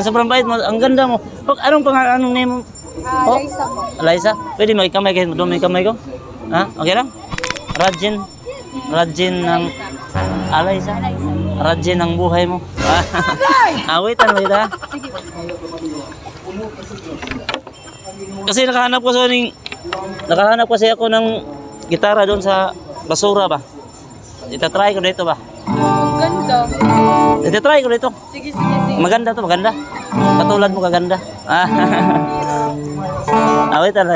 Sobrang bait mo. Ang ganda mo. Pag anong pangalan, anong name mo? Ah, Oh. Liza po. Eliza? Pwede makikamay kayo. Doon may kamay ko? Ha? Okay lang? Rajin. Rajin ng... Eliza? Rajin ng buhay mo. ah, wait lang, wait ha. Kasi nakahanap ko sa ning... Nakahanap kasi ako ng gitara doon sa basura ba. Itatry ko dito ba. Ang ganda. Itatry ko dito. Sige, sige, sige. Maganda to, maganda. Katulad mo kaganda. Ah. ah, wait lang,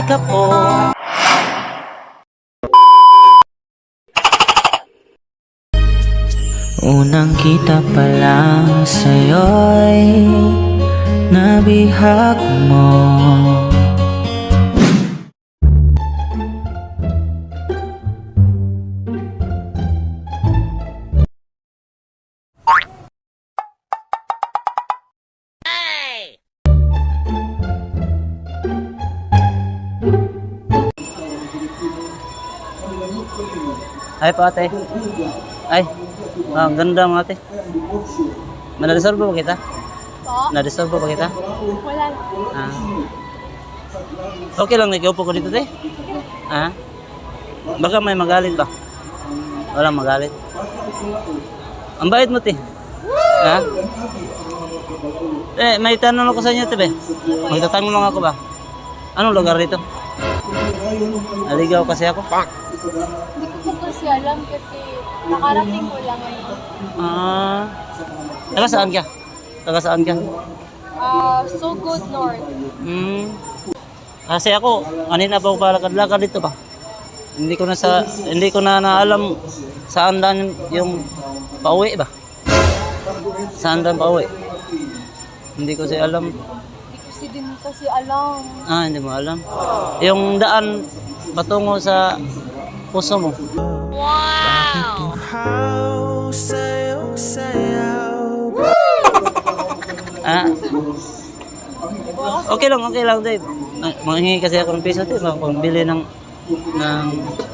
pagsisikap ko Unang kita pa lang sa'yo'y nabihag mo Ay po ate. Ay, ah, ang ganda mga ate. Manadisturb ba kita? Po? Nadisturb ba kita? Wala na. Ah. Okay lang, ikaw po ko dito, te. Ah? Baka may magalit ba? Walang magalit. Ang bait mo, te. Ha? Eh, may tanong ako sa inyo, te, be. Magtatanong lang ako ba? Anong lugar dito? Naligaw kasi ako. Po kasi alam kasi nakarating ko lang ngayon. Ah. Taga saan ka? Taga saan ka? Ah, so good north. Hmm. Kasi ako, kanina pa ako palakad-lakad dito ba? Hindi ko na sa hindi ko na naalam saan dan yung pauwi ba? Saan dan pauwi? Hindi ko siya alam. Hindi ko si din kasi alam. Ah, hindi mo alam. Yung daan patungo sa puso mo. Ah. Okay lang, okay lang, Dave. Manghingi kasi ako ng piso, Dave. Pambili ng ng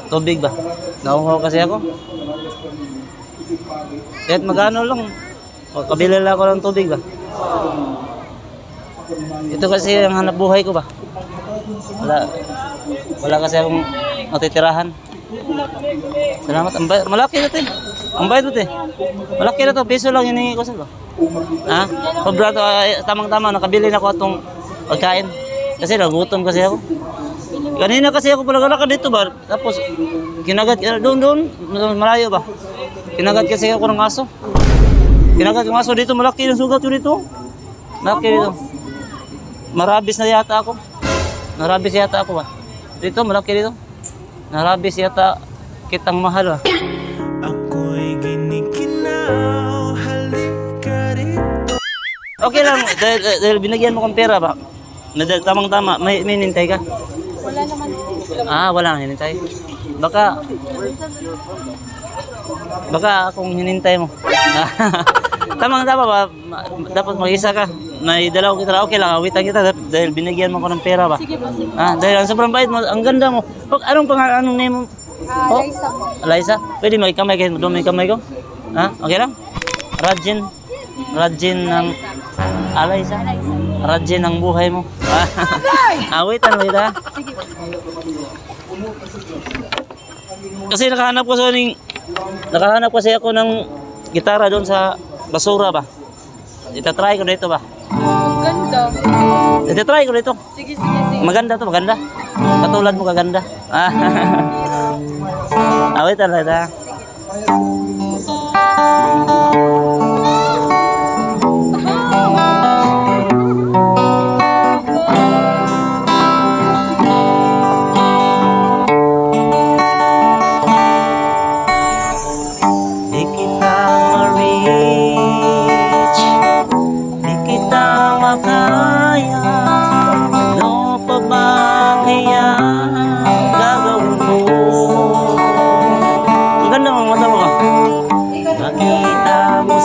tubig ba? Nauhaw kasi ako. Kahit magano lang. O, kabili lang ako ng tubig ba? Ito kasi ang hanap buhay ko ba? Wala, wala kasi akong matitirahan. Salamat. Ang malaki na to eh. Ang bayad mo to eh. Malaki na to. Piso lang hiningi ko sa'yo. Ha? Sobra to. ay, Tamang-tama. Nakabili na ko itong pagkain. Kasi nagutom kasi ako. Kanina kasi ako palagalakad dito ba? Tapos, kinagat, doon doon, malayo ba? Kinagat kasi ako ng aso. Kinagat yung aso dito, malaki yung sugat ko dito. Malaki dito. Marabis na yata ako. Narabis yata ako ba? Dito, malaki dito. Narabis yata kitang mahal ba? Ako'y ginikinaw, halika rito Okay lang, dahil, dahil binigyan mo kong pera ba? Na dahil tamang-tama, may, may nintay ka? Wala naman. Ah, wala nang hinintay. Baka, baka akong hinintay mo. tamang-tama ba? Ma- Dapat mag-isa ka. May dalaw kita, okay lang, awitan kita dahil binigyan mo ko ng pera ba? Sige po, sige. Ah, dahil ang sobrang bait mo, ang ganda mo. Pag anong pangalan, anong name mo? Ah, Oh. Liza po. Eliza? Pwede makikamay kayo, doon may kamay ko? Ha? Okay lang? Rajin. Rajin ng... Eliza? Rajin ng buhay mo. ah, ha. Sige po. Kasi nakahanap ko sa ning... Nakahanap kasi ako ng gitara doon sa basura ba? Itatry ko dito ba? Ang ganda. Itatry ko dito. Sige, sige, sige. Maganda to, maganda. Katulad mo kaganda. Ah, ah wait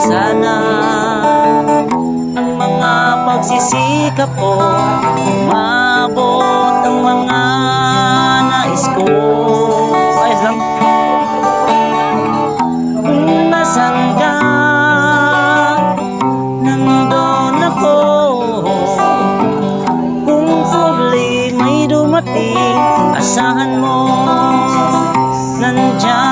sana Ang mga pagsisikap ko. Umabot ang mga nais ko. Ayos lang. Kung nasan ka Nandun ako. Kung huling may dumating Asahan mo Nandyan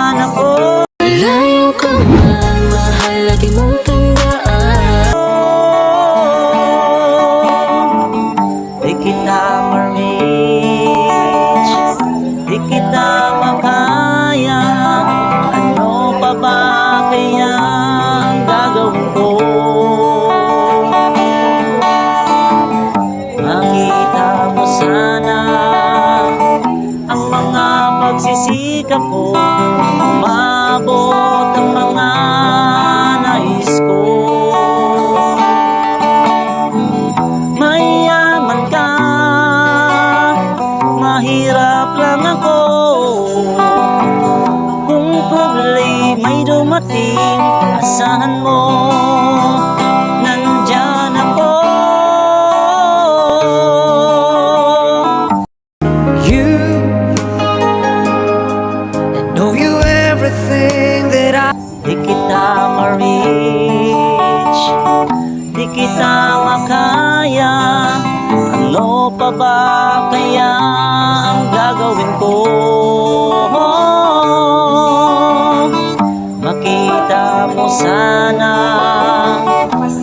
pagsisikap ko Umabot ang mga nais ko. Mayaman ka Mahirap lang ako. Kung problema'y dumating Asahan mo sana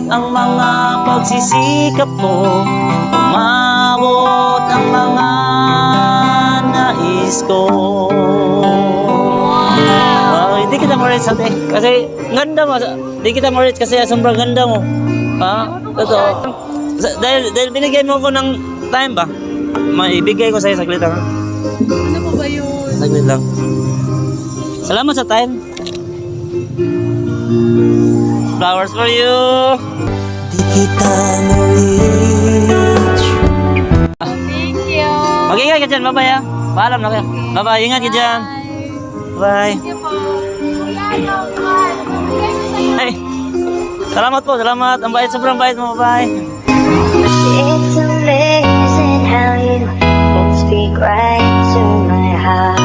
Ang mga pagsisikap ko Umabot ang mga nais ko hindi kita ma-reach ate. Kasi ganda mo. Hindi kita ma-reach kasi sobrang ganda mo. Ha? Totoo. Sa- Dahil, dahil binigay mo ko ng time ba? Maibigay ko sa'yo saglit lang. ha? Ano po ba yun? Saglit lang. Salamat sa time. Flowers for you. Di kita ma-reach. Thank you. Mag-ingat ka dyan. Bye-bye ha. Paalam na kayo. Bye-bye. Ingat ka dyan. Bye. Thank you po. Ay. Salamat po. Salamat. Ang bait. Sobrang bait mo. Bye. It's amazing how you can speak right to my heart.